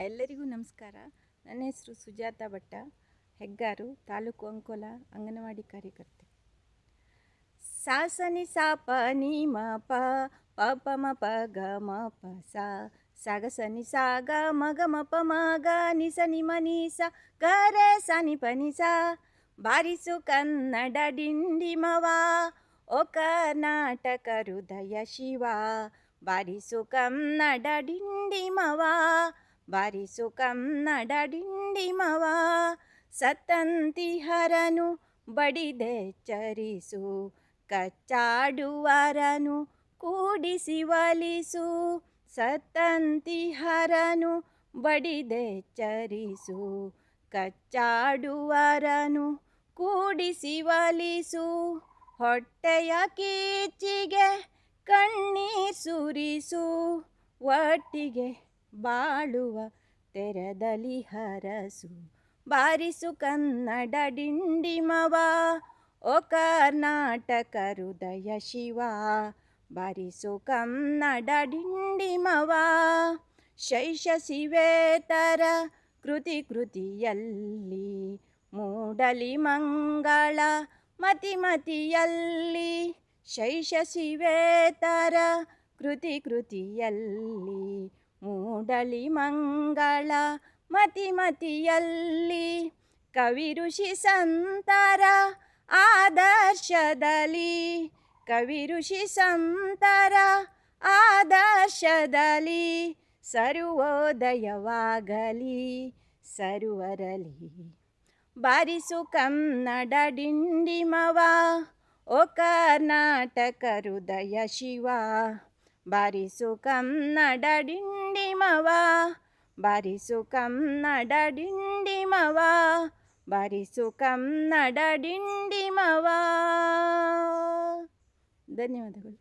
ಎಲ್ಲರಿಗೂ ನಮಸ್ಕಾರ. ನನ್ನ ಹೆಸರು ಸುಜಾತ ಭಟ್ಟ, ಹೆಗ್ಗಾರು, ತಾಲೂಕು ಅಂಕೋಲ, ಅಂಗನವಾಡಿ ಕಾರ್ಯಕರ್ತೆ. ಸಾಸನಿ ಸಾಪ ನೀ ಮ ಪ ಪ ಪ ಮ ಪ ಗ ಮ ಪ ಸಾ ಸಾಗಸ ಸನಿ ಸಾಗ ಗ ಮ ಪ ಮ ಗ ನಿ ಸ ನಿ ಮ ನಿ ಸ ಗ ರೆ ಸ ನಿ ಪ ನಿ ಸ. ಬಾರಿಸು ಕನ್ನಡ ಡಿಂಡಿಮವ ಓ ಕರ್ನಾಟಕ ಹೃದಯ ಶಿವ. ಬಾರಿಸು ಕನ್ನಡ ಡಿಂಡಿಮವ ಬಾರಿಸು ಕನ್ನಡ ಡಿಂಡಿಮವ ಬಡಿದೆ ಚರಿಸು, ಕಚ್ಚಾಡುವರನು ಕೂಡಿಸಿ ಹರನು ಬಡಿದೆ ಚರಿಸು, ಕಚ್ಚಾಡುವರನು ಕೂಡಿಸಿ ಒಲಿಸು ಹೊಟ್ಟೆಯ ಕೀಚಿಗೆ ಕಣ್ಣೀರ್ ಸುರಿಸು, ಒಟ್ಟಿಗೆ ಬಾಳುವ ತೆರದಲಿ ಹರಸು. ಬಾರಿಸು ಕನ್ನಡ ಡಿಂಡಿಮವ. ಓ ಕರ್ನಾಟಕ ಹೃದಯ ಶಿವ. ಬಾರಿಸು ಕನ್ನಡ ಡಿಂಡಿಮವ. ಶೈಷ ಶಿವೇತರ ಕೃತಿ ಕೃತಿಯಲ್ಲಿ ಮೂಡಲಿ ಮಂಗಳ. ಮತಿ ಮತಿಯಲ್ಲಿ ಶೈಷ ಶಿವೇತರ ಕೃತಿ ಕೃತಿಯಲ್ಲಿ ಮೂಡಲಿ ಮಂಗಳ ಮತಿ ಮತಿಯಲ್ಲಿ ಕವಿ ಋಷಿ ಸಂತರ ಆದರ್ಶದಲ್ಲಿ, ಕವಿ ಋಷಿ ಸಂತರ ಆದರ್ಶದಲ್ಲಿ ಸರ್ವೋದಯವಾಗಲಿ ಸರ್ವರಲಿ ಬಾರಿಸು ಕನ್ನಡ ಡಿಂಡಿಮವ, ಓ ಕರ್ನಾಟಕ ಹೃದಯ ಶಿವ. ಬಾರಿಸು ಕನ್ನಡ ಡಿಂಡಿಮವ ಬಾರಿಸು ಕನ್ನಡ ಡಿಂಡಿಮವ ಬಾರಿಸು ಕನ್ನಡ ಡಿಂಡಿಮವ ಧನ್ಯವಾದಗಳು